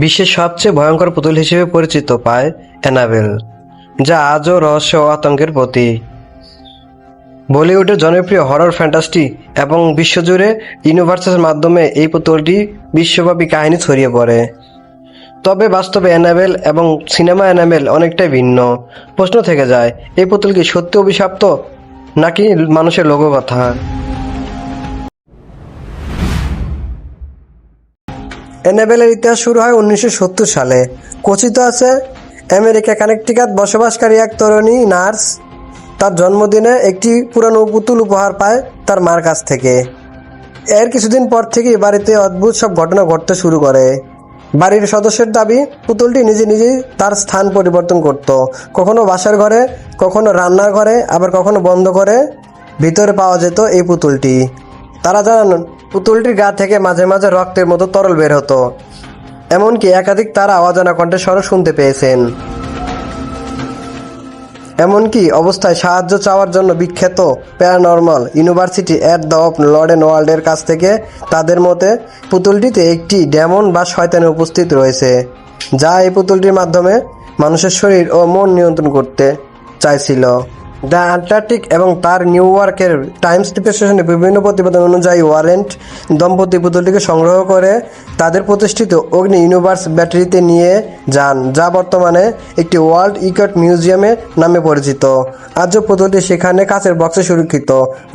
বিশ্বের সবচেয়ে ভয়ঙ্কর পুতুল হিসেবে পরিচিত পায় অ্যানাবেল, যা আজও রহস্য ও আতঙ্কের প্রতীক। বলিউডের জনপ্রিয় হরর ফ্যান্টাস্টি এবং বিশ্বজুড়ে ইউনিভার্সের মাধ্যমে এই পুতুলটি বিশ্বব্যাপী কাহিনী ছড়িয়ে পড়ে। তবে বাস্তবে অ্যানাবেল এবং সিনেমা অ্যানাবেল অনেকটাই ভিন্ন। প্রশ্ন থেকে যায়, এই পুতুল কি সত্যি অভিশপ্ত নাকি মানুষের লোককথা? অ্যানাবেলের ইতিহাস শুরু হয় উনিশশো সত্তর সালে। কথিত আছে, আমেরিকা কানেকটিকাত বসবাসকারী এক তরুণী, নার্স, তার জন্মদিনে একটি পুরানো পুতুল উপহার পায় তার মার কাছ থেকে। এর কিছুদিন পর থেকেই বাড়িতে অদ্ভুত সব ঘটনা ঘটতে শুরু করে। বাড়ির সদস্যের দাবি, পুতুলটি নিজে নিজেই তার স্থান পরিবর্তন করত। কখনো বাসার ঘরে, কখনো রান্নার ঘরে, আবার কখনো বন্ধ করে ভিতরে পাওয়া যেত এই পুতুলটি। তারা জানান পুতুলটির গা থেকে মাঝে মাঝে রক্তের মতো তরল বের হতো। এমনকি একাধিক তারা অজানা কণ্ঠস্বরও শুনতে পেয়েছেন। এমনকি অবস্থায় সাহায্য চাওয়ার জন্য বিখ্যাত paranormal university at the of Lorraine ওয়ার্ল্ডের কাছ থেকে তাদের মতে, পুতুলটিতে একটি ডেমন বা শয়তানে উপস্থিত রয়েছে, যা এই পুতুলটির মাধ্যমে মানুষের শরীর ও মন নিয়ন্ত্রণ করতে চাইছিল। দ্য আন্টার্কটিক এবং তার নিউ ইয়র্কের টাইমস স্টেশনে বিভিন্ন প্রতিবেদন অনুযায়ী ওয়ারেন্ট দম্পতি পুতুলটিকে সংগ্রহ করে তাদের প্রতিষ্ঠিত অগ্নি ইউনিভার্স ব্যাটারিতে নিয়ে যান, যা বর্তমানে একটি ওয়ার্ল্ড ইকট মিউজিয়ামে নামে পরিচিত। আজও পুতুলটি সেখানে কাচের বক্সে সুরক্ষিত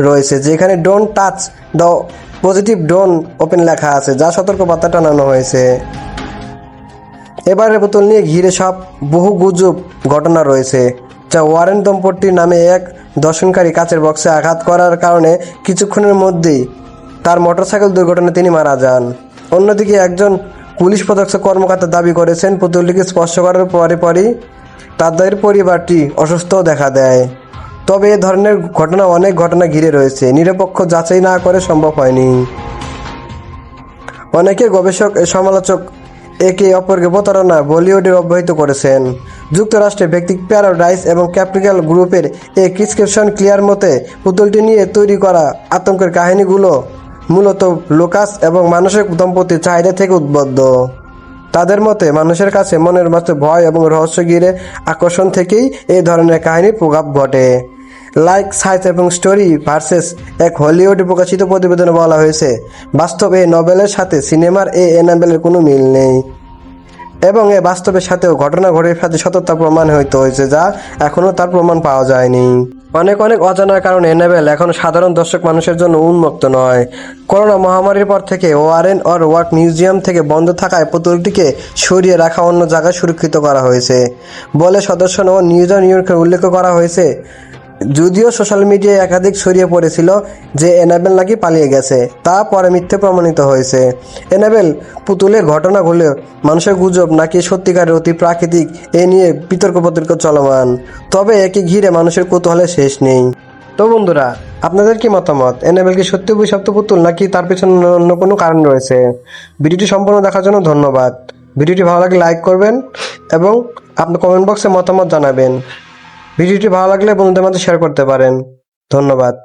রয়েছে, যেখানে don't touch the positive don't open লেখা আছে, যা সতর্কবার্তা টানানো হয়েছে। এবারের বোতল নিয়ে ঘিরে সব বহু গুজব ঘটনা রয়েছে। যা ওয়ারেন দম্পতির নামে এক দর্শনকারী কাচের বক্সে আঘাত করার কারণে কিছুক্ষণের মধ্যেই তার মোটরসাইকেল দুর্ঘটনায় তিনি মারা যান। অন্যদিকে একজন পুলিশ পদস্থ কর্মকর্তা দাবি করেছেন, পুতুলটিকে স্পর্শ করার পরে পরই তাদের পরিবারটি অসুস্থ দেখা দেয়। তবে এ ধরনের ঘটনা অনেক ঘটনা ঘিরে রয়েছে। নিরপেক্ষ যাচাই না করে সম্ভব হয়নি। অনেকে গবেষক সমালোচক একে অপরকে প্রতারণা, বলিউডে অব্যাহত করেছেন। যুক্তরাষ্ট্রের ব্যক্তি প্যারাডাইস এবং ক্যাপিটাল গ্রুপের এই প্রিসক্রিপশন ক্লিয়ার মতে পুতুলটি নিয়ে তৈরি করা আতঙ্কের কাহিনীগুলো মূলত লোকাস এবং মানসিক দম্পতির চাহিদা থেকে উদ্বুদ্ধ। তাদের মতে মানুষের কাছে মনের মাঝে ভয় এবং রহস্য ঘিরে আকর্ষণ থেকেই এই ধরনের কাহিনীর প্রভাব ঘটে। লাইক সাইজ এবং স্টোরি ভার্সেস এক হলিউডে প্রকাশিত প্রতিবেদনে বলা হয়েছে, বাস্তব এই নভেলের সাথে সিনেমার এই এনাবেলের কোনো মিল নেই। এবং এ বাস্তবের সাথেও ঘটনা ঘটির সাথে সততা প্রমাণ হইতে হয়েছে যা এখনও তার প্রমাণ পাওয়া যায়নি। অনেক অনেক অজানার কারণে এনাবেল এখন সাধারণ দর্শক মানুষের জন্য উন্মুক্ত নয়। করোনা মহামারীর পর থেকে ওয়ারেন অর ওয়ার্ক মিউজিয়াম থেকে বন্ধ থাকায় পুতুলটিকে সরিয়ে রাখা অন্য জায়গায় সুরক্ষিত করা হয়েছে বলে সদস্য ও নিউজ নিউইয়র্কের উল্লেখ করা হয়েছে। যদিও সোশ্যাল মিডিয়ায় একাধিক ছড়িয়ে পড়েছিল যে এনাবেল নাকি পালিয়ে গেছে, তা পরে মিথ্যে প্রমাণিত হয়েছে। এনাবেল পুতুলের ঘটনা ঘটলেও মানুষের গুজব নাকি সত্যিকারের অতি প্রাকৃতিক এ নিয়ে বিতর্ক প্রতর্ক চলমান। তবে একে ঘিরে মানুষের কৌতূহলের শেষ নেই। তো বন্ধুরা, আপনাদের কি মতামত? এনাবেল কি সত্যি অভিশপ্ত পুতুল নাকি তার পেছনে অন্য কোনো কারণ রয়েছে? ভিডিওটি সম্পূর্ণ দেখার জন্য ধন্যবাদ। ভিডিওটি ভালো লাগলে লাইক করবেন এবং আপনি কমেন্ট বক্সে মতামত জানাবেন। ভিডিওটি ভালো লাগলে বন্ধুদের মধ্যে শেয়ার করতে পারেন। ধন্যবাদ।